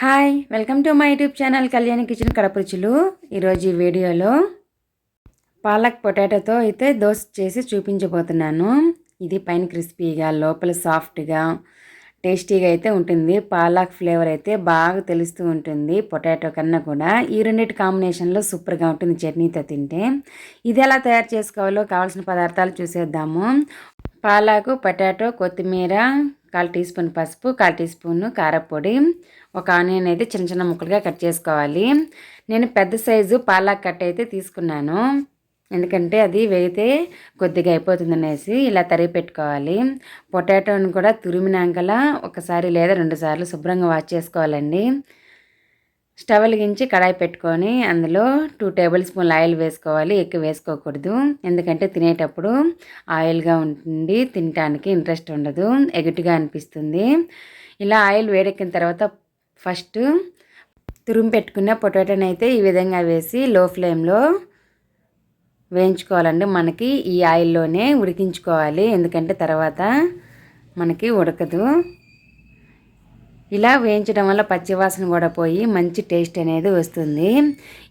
Hi welcome to my YouTube channel Kalyani kitchen Kadapa రుచులు ఈరోజు ఈ వీడియోలో పాలక్ పొటాటోతో అయితే దోశ చేసి చూపించబోతున్నాను. ఇది పైన క్రిస్పీగా లోపల సాఫ్ట్గా టేస్టీగా అయితే ఉంటుంది. పాలక్ ఫ్లేవర్ అయితే బాగా తెలుస్తూ ఉంటుంది పొటాటో కన్నా కూడా. ఈ రెండింటి కాంబినేషన్లో సూపర్గా ఉంటుంది చట్నీతో తింటే. ఇది ఎలా తయారు చేసుకోవాలో కావాల్సిన పదార్థాలు చూసేద్దాము. పాలాకు పొటాటో కొత్తిమీర కాల్ టీ స్పూన్ పసుపు కాల్ టీ స్పూన్ కారపొడి. ఒక ఆనియన్ అయితే చిన్న చిన్న ముక్కలుగా కట్ చేసుకోవాలి. నేను పెద్ద సైజు పాలాక్ కట్ అయితే తీసుకున్నాను. ఎందుకంటే అది వేగితే కొద్దిగా అయిపోతుంది అనేసి ఇలా తరిగి పెట్టుకోవాలి. పొటాటోని కూడా తురిమినాకలా ఒకసారి లేదా రెండు సార్లు శుభ్రంగా వాష్ చేసుకోవాలండి. స్టవ్ వెలిగించి కడాయి పెట్టుకొని అందులో టూ టేబుల్ స్పూన్ల ఆయిల్ వేసుకోవాలి. ఎక్కువ వేసుకోకూడదు. ఎందుకంటే తినేటప్పుడు ఆయిల్గా ఉంటుంది. తినటానికి ఇంట్రెస్ట్ ఉండదు. ఎగుటిగా అనిపిస్తుంది. ఇలా ఆయిల్ వేడెక్కిన తర్వాత ఫస్ట్ తురుము పెట్టుకున్న పొటాటోని అయితే ఈ విధంగా వేసి లో ఫ్లేమ్లో వేయించుకోవాలండి. మనకి ఈ ఆయిల్లోనే ఉడికించుకోవాలి. ఎందుకంటే తర్వాత మనకి ఉడకదు. ఇలా వేయించడం వల్ల పచ్చివాసన కూడా పోయి మంచి టేస్ట్ అనేది వస్తుంది.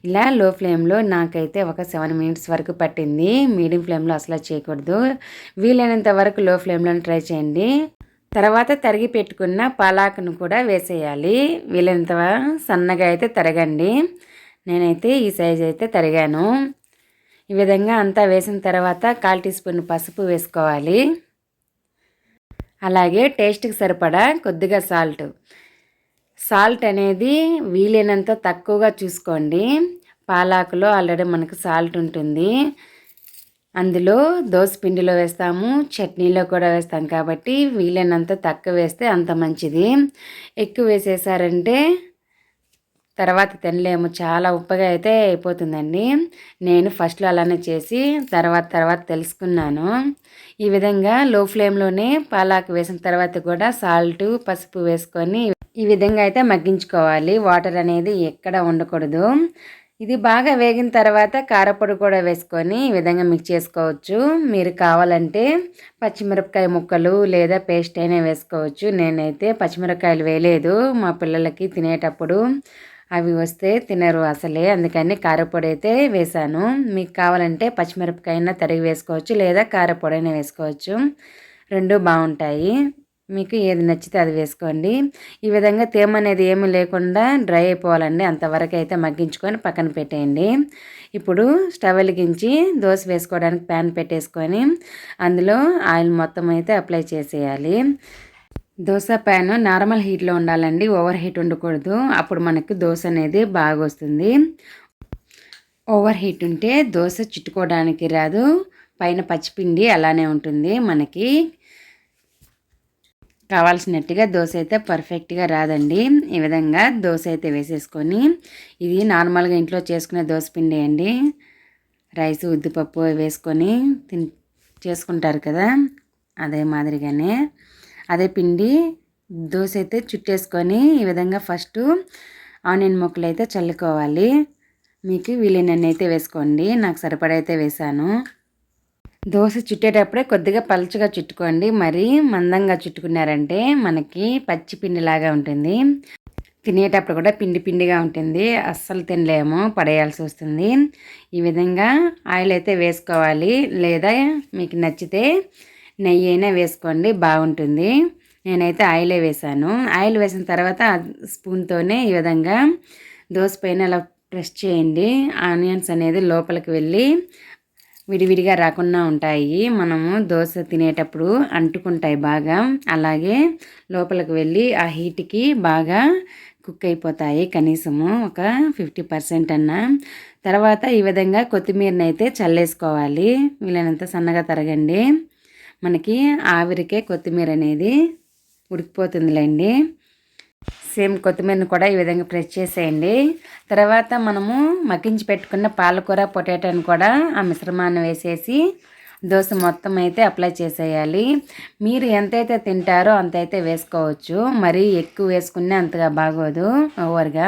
ఇలా లో ఫ్లేమ్లో నాకైతే ఒక సెవెన్ మినిట్స్ వరకు పట్టింది. మీడియం ఫ్లేమ్లో అసలు చేయకూడదు. వీలైనంత వరకు లో ఫ్లేమ్లో ట్రై చేయండి. తర్వాత తరిగి పెట్టుకున్న పాలాకును కూడా వేసేయాలి. వీలైనంత సన్నగా అయితే తరగండి. నేనైతే ఈ సైజ్ అయితే తరిగాను. ఈ విధంగా అంతా వేసిన తర్వాత కాల్ టీ స్పూన్ పసుపు వేసుకోవాలి. అలాగే టేస్ట్కి సరిపడా కొద్దిగా సాల్ట్. సాల్ట్ అనేది వీలైనంత తక్కువగా చూసుకోండి. పాలాకులో ఆల్రెడీ మనకు సాల్ట్ ఉంటుంది. అందులో దోశ పిండిలో వేస్తాము చట్నీలో కూడా వేస్తాం కాబట్టి వీలైనంత తక్కువ వేస్తే అంత మంచిది. ఎక్కువ వేసేసారంటే తర్వాత తినలేము. చాలా ఉప్పగా అయితే అయిపోతుందండి. నేను ఫస్ట్లో అలానే చేసి తర్వాత తర్వాత తెలుసుకున్నాను. ఈ విధంగా లో ఫ్లేమ్లోనే పాలాకు వేసిన తర్వాత కూడా సాల్ట్ పసుపు వేసుకొని ఈ విధంగా అయితే మగ్గించుకోవాలి. వాటర్ అనేది ఎక్కడ ఉండకూడదు. ఇది బాగా వేగిన తర్వాత కారపొడి కూడా వేసుకొని ఈ విధంగా మిక్స్ చేసుకోవచ్చు. మీరు కావాలంటే పచ్చిమిరపకాయ ముక్కలు లేదా పేస్ట్ అయినా వేసుకోవచ్చు. నేనైతే పచ్చిమిరపకాయలు వేయలేదు. మా పిల్లలకి తినేటప్పుడు అవి వస్తే తినరు అసలే. అందుకని కారపొడి అయితే వేసాను. మీకు కావాలంటే పచ్చిమిరపకాయన తరిగి వేసుకోవచ్చు లేదా కారపొడి అయినా వేసుకోవచ్చు. రెండు బాగుంటాయి మీకు ఏది నచ్చితే అది వేసుకోండి. ఈ విధంగా తేమ అనేది ఏమీ లేకుండా డ్రై అయిపోవాలండి. అంతవరకు అయితే మగ్గించుకొని పక్కన పెట్టేయండి. ఇప్పుడు స్టవ్ వెలిగించి దోశ వేసుకోవడానికి ప్యాన్ పెట్టేసుకొని అందులో ఆయిల్ మొత్తం అయితే అప్లై చేసేయాలి. దోశ ప్యాన్ నార్మల్ హీట్లో ఉండాలండి ఓవర్ హీట్ ఉండకూడదు. అప్పుడు మనకు దోశ అనేది బాగా వస్తుంది. ఓవర్ హీట్ ఉంటే దోశ చుట్టుకోవడానికి రాదు. పైన పచ్చిపిండి అలానే ఉంటుంది మనకి. కావాల్సినట్టుగా దోశ అయితే పర్ఫెక్ట్గా రాదండి. ఈ విధంగా దోశ అయితే వేసేసుకొని ఇది నార్మల్గా ఇంట్లో చేసుకునే దోశ పిండి అండి. రైస్ ఉద్దిపప్పు వేసుకొని తిన్ చేసుకుంటారు కదా అదే మాదిరిగానే. అదే పిండి దోశ అయితే చుట్టేసుకొని ఈ విధంగా ఫస్ట్ ఆనియన్ ముక్కలు అయితే చల్లుకోవాలి. మీకు వీలైనన్ని అయితే వేసుకోండి. నాకు సరిపడైతే వేసాను. దోశ చుట్టేటప్పుడే కొద్దిగా పలుచగా చుట్టుకోండి. మరి మందంగా చుట్టుకున్నారంటే మనకి పచ్చి పిండిలాగా ఉంటుంది. తినేటప్పుడు కూడా పిండి పిండిగా ఉంటుంది. అస్సలు తినలేము. పడేయాల్సి వస్తుంది. ఈ విధంగా ఆయిల్ అయితే వేసుకోవాలి. లేదా మీకు నచ్చితే నెయ్యి అయినా వేసుకోండి బాగుంటుంది. నేనైతే ఆయిలే వేసాను. ఆయిల్ వేసిన తర్వాత స్పూన్తోనే ఈ విధంగా దోశ పైన అలా ప్రెస్ చేయండి. ఆనియన్స్ అనేది లోపలికి వెళ్ళి విడివిడిగా రాకుండా ఉంటాయి. మనము దోశ తినేటప్పుడు అంటుకుంటాయి బాగా. అలాగే లోపలికి వెళ్ళి ఆ హీట్కి బాగా కుక్ అయిపోతాయి కనీసము ఒక ఫిఫ్టీ పర్సెంట్ అన్న. తర్వాత ఈ విధంగా కొత్తిమీరని అయితే చల్లేసుకోవాలి. వీలైనంత సన్నగా తరగండి. మనకి ఆవిరికే కొత్తిమీర అనేది ఉడికిపోతుందిలేండి. సేమ్ కొత్తిమీరని కూడా ఈ విధంగా ప్రెస్ చేసేయండి. తర్వాత మనము మగ్గించి పెట్టుకున్న పాలకూర పొటాటోని కూడా ఆ మిశ్రమాన్ని వేసేసి దోశ మొత్తం అయితే అప్లై చేసేయాలి. మీరు ఎంతైతే తింటారో అంతైతే వేసుకోవచ్చు. మరీ ఎక్కువ వేసుకునే అంతగా బాగోదు. ఓవర్గా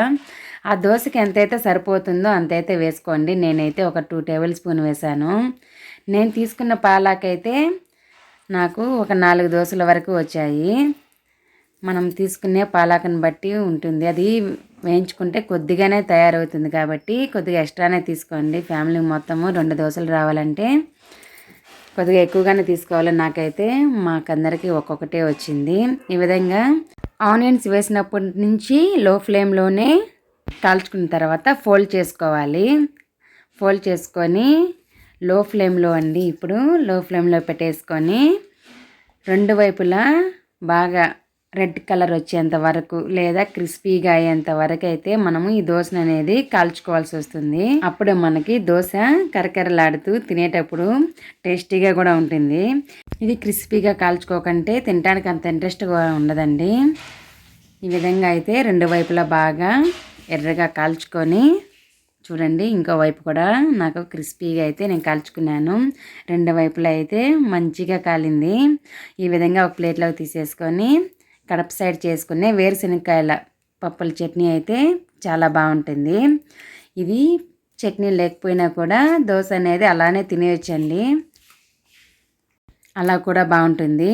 ఆ దోశకి ఎంతైతే సరిపోతుందో అంతైతే వేసుకోండి. నేనైతే ఒక టూ టేబుల్ స్పూన్ వేసాను నేను తీసుకున్న పాలాకైతే నాకు ఒక నాలుగు దోశల వరకు వచ్చాయి. మనం తీసుకునే పాలాకను బట్టి ఉంటుంది. అది వేయించుకుంటే కొద్దిగానే తయారవుతుంది కాబట్టి కొద్దిగా ఎక్స్ట్రానే తీసుకోండి. ఫ్యామిలీ మొత్తము రెండు దోశలు రావాలంటే కొద్దిగా ఎక్కువగానే తీసుకోవాలి నాకైతే. మాకందరికీ ఒక్కొక్కటే వచ్చింది. ఈ విధంగా ఆనియన్స్ వేసినప్పటి నుంచి లో ఫ్లేమ్లోనే కాల్చుకున్న తర్వాత ఫోల్డ్ చేసుకోవాలి. ఫోల్డ్ చేసుకొని లో ఫ్లేమ్లో అండి. ఇప్పుడు లో ఫ్లేమ్లో పెట్టేసుకొని రెండు వైపులా బాగా రెడ్ కలర్ వచ్చేంత వరకు లేదా క్రిస్పీగా అయ్యేంత వరకు అయితే మనము ఈ దోశను అనేది కాల్చుకోవాల్సి వస్తుంది. అప్పుడు మనకి దోశ కరకరలాడుతూ తినేటప్పుడు టేస్టీగా కూడా ఉంటుంది. ఇది క్రిస్పీగా కాల్చుకోకంటే తినడానికి అంత ఇంట్రెస్ట్గా ఉండదండి. ఈ విధంగా అయితే రెండు వైపులా బాగా ఎర్రగా కాల్చుకొని చూడండి ఇంకో వైపు కూడా నాకు క్రిస్పీగా అయితే నేను కాల్చుకున్నాను. రెండు వైపులా అయితే మంచిగా కాలింది. ఈ విధంగా ఒక ప్లేట్లోకి తీసేసుకొని కడప సైడ్ చేసుకునే వేరుశనగకాయల పప్పుల చట్నీ అయితే చాలా బాగుంటుంది. ఇది చట్నీ లేకపోయినా కూడా దోశ అనేది అలానే తినేయచ్చండి. అలా కూడా బాగుంటుంది.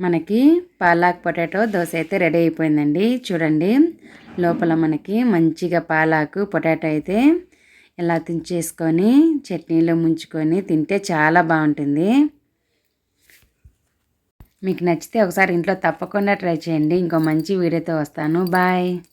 మనకి పాలాక్ పొటాటో దోశ అయితే రెడీ అయిపోయిందండి. చూడండి లోపల మనకి మంచిగా పాలాకు పొటాటో అయితే ఇలా తించేసుకొని చట్నీలో ముంచుకొని తింటే చాలా బాగుంటుంది. మీకు నచ్చితే ఒకసారి ఇంట్లో తప్పకుండా ట్రై చేయండి. ఇంకో మంచి వీడియోతో వస్తాను. బాయ్.